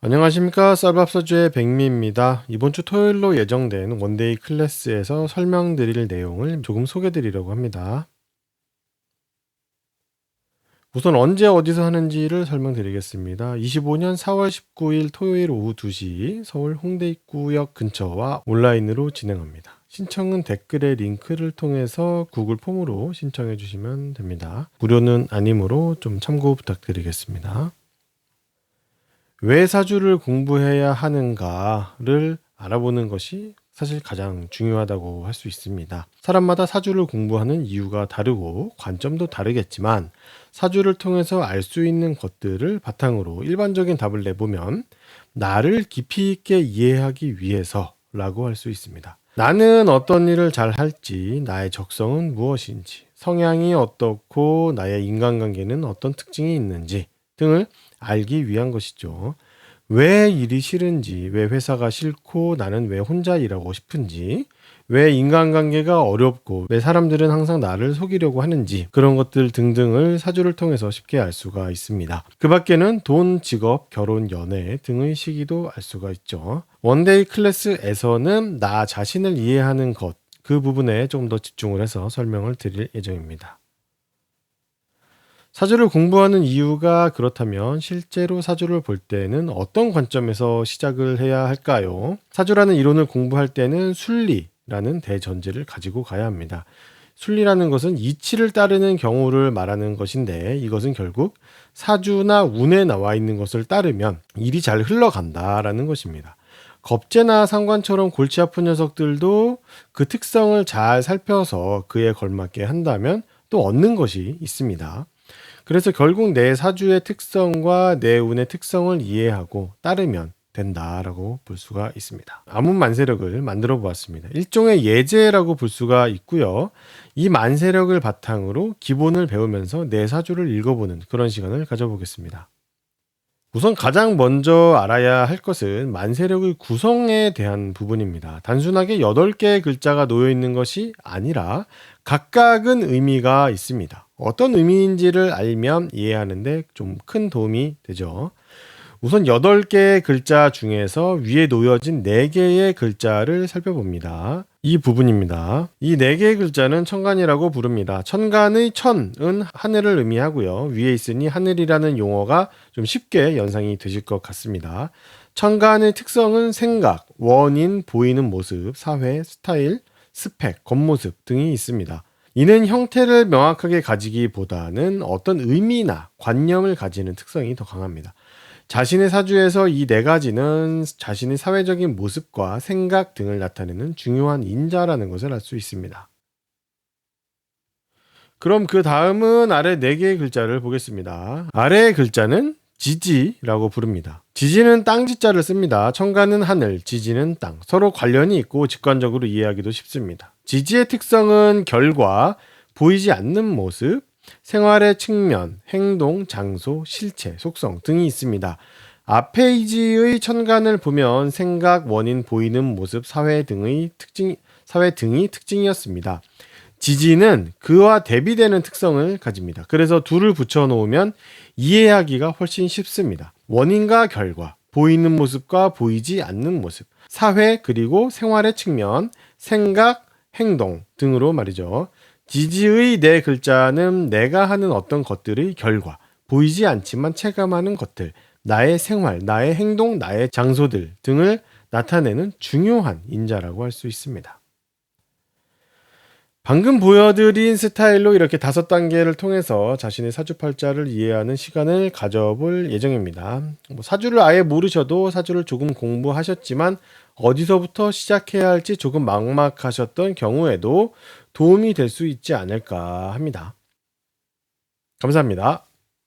안녕하십니까 쌀밥서주의 백미입니다. 이번 주 토요일로 예정된 원데이 클래스에서 설명드릴 내용을 조금 소개드리려고 합니다. 우선 언제 어디서 하는지를 설명드리겠습니다. 25년 4월 19일 토요일 오후 2시 서울 홍대 입구역 근처와 온라인으로 진행합니다. 신청은 댓글의 링크를 통해서 구글 폼으로 신청해 주시면 됩니다. 무료는 아니므로 좀 참고 부탁드리겠습니다. 왜 사주를 공부해야 하는가를 알아보는 것이 사실 가장 중요하다고 할 수 있습니다. 사람마다 사주를 공부하는 이유가 다르고 관점도 다르겠지만 사주를 통해서 알 수 있는 것들을 바탕으로 일반적인 답을 내보면 나를 깊이 있게 이해하기 위해서 라고 할 수 있습니다. 나는 어떤 일을 잘 할지, 나의 적성은 무엇인지, 성향이 어떻고 나의 인간관계는 어떤 특징이 있는지 등을 알기 위한 것이죠. 왜 일이 싫은지, 왜 회사가 싫고 나는 왜 혼자 일하고 싶은지, 왜 인간관계가 어렵고 왜 사람들은 항상 나를 속이려고 하는지 그런 것들 등등을 사주를 통해서 쉽게 알 수가 있습니다. 그 밖에는 돈, 직업, 결혼, 연애 등의 시기도 알 수가 있죠. 원데이 클래스에서는 나 자신을 이해하는 것, 그 부분에 좀 더 집중을 해서 설명을 드릴 예정입니다. 사주를 공부하는 이유가 그렇다면 실제로 사주를 볼 때는 어떤 관점에서 시작을 해야 할까요? 사주라는 이론을 공부할 때는 순리라는 대전제를 가지고 가야 합니다. 순리라는 것은 이치를 따르는 경우를 말하는 것인데 이것은 결국 사주나 운에 나와 있는 것을 따르면 일이 잘 흘러간다라는 것입니다. 겁재나 상관처럼 골치 아픈 녀석들도 그 특성을 잘 살펴서 그에 걸맞게 한다면 또 얻는 것이 있습니다. 그래서 결국 내 사주의 특성과 내 운의 특성을 이해하고 따르면 된다라고 볼 수가 있습니다. 아문 만세력을 만들어 보았습니다. 일종의 예제라고 볼 수가 있고요. 이 만세력을 바탕으로 기본을 배우면서 내 사주를 읽어보는 그런 시간을 가져보겠습니다. 우선 가장 먼저 알아야 할 것은 만세력의 구성에 대한 부분입니다. 단순하게 8개의 글자가 놓여 있는 것이 아니라 각각은 의미가 있습니다. 어떤 의미인지를 알면 이해하는데 좀 큰 도움이 되죠. 우선 8개의 글자 중에서 위에 놓여진 4개의 글자를 살펴봅니다. 이 부분입니다. 이 4개의 글자는 천간이라고 부릅니다. 천간의 천은 하늘을 의미하고요. 위에 있으니 하늘이라는 용어가 좀 쉽게 연상이 되실 것 같습니다. 천간의 특성은 생각, 원인, 보이는 모습, 사회, 스타일, 스펙, 겉모습 등이 있습니다. 이는 형태를 명확하게 가지기보다는 어떤 의미나 관념을 가지는 특성이 더 강합니다. 자신의 사주에서 이 네 가지는 자신의 사회적인 모습과 생각 등을 나타내는 중요한 인자라는 것을 알 수 있습니다. 그럼 그 다음은 아래 네 개의 글자를 보겠습니다. 아래의 글자는 지지라고 부릅니다. 지지는 땅지자를 씁니다. 청가는 하늘, 지지는 땅. 서로 관련이 있고 직관적으로 이해하기도 쉽습니다. 지지의 특성은 결과, 보이지 않는 모습, 생활의 측면, 행동, 장소, 실체, 속성 등이 있습니다. 앞 페이지의 천간을 보면 생각, 원인, 보이는 모습, 사회 등의 특징, 사회 등이 특징이었습니다. 지지는 그와 대비되는 특성을 가집니다. 그래서 둘을 붙여 놓으면 이해하기가 훨씬 쉽습니다. 원인과 결과, 보이는 모습과 보이지 않는 모습, 사회 그리고 생활의 측면, 생각, 행동 등으로 말이죠. 지지의 네 글자는 내가 하는 어떤 것들의 결과, 보이지 않지만 체감하는 것들, 나의 생활, 나의 행동, 나의 장소들 등을 나타내는 중요한 인자라고 할 수 있습니다. 방금 보여드린 스타일로 이렇게 다섯 단계를 통해서 자신의 사주팔자를 이해하는 시간을 가져볼 예정입니다. 뭐 사주를 아예 모르셔도 사주를 조금 공부하셨지만 어디서부터 시작해야 할지 조금 막막하셨던 경우에도 도움이 될 수 있지 않을까 합니다. 감사합니다.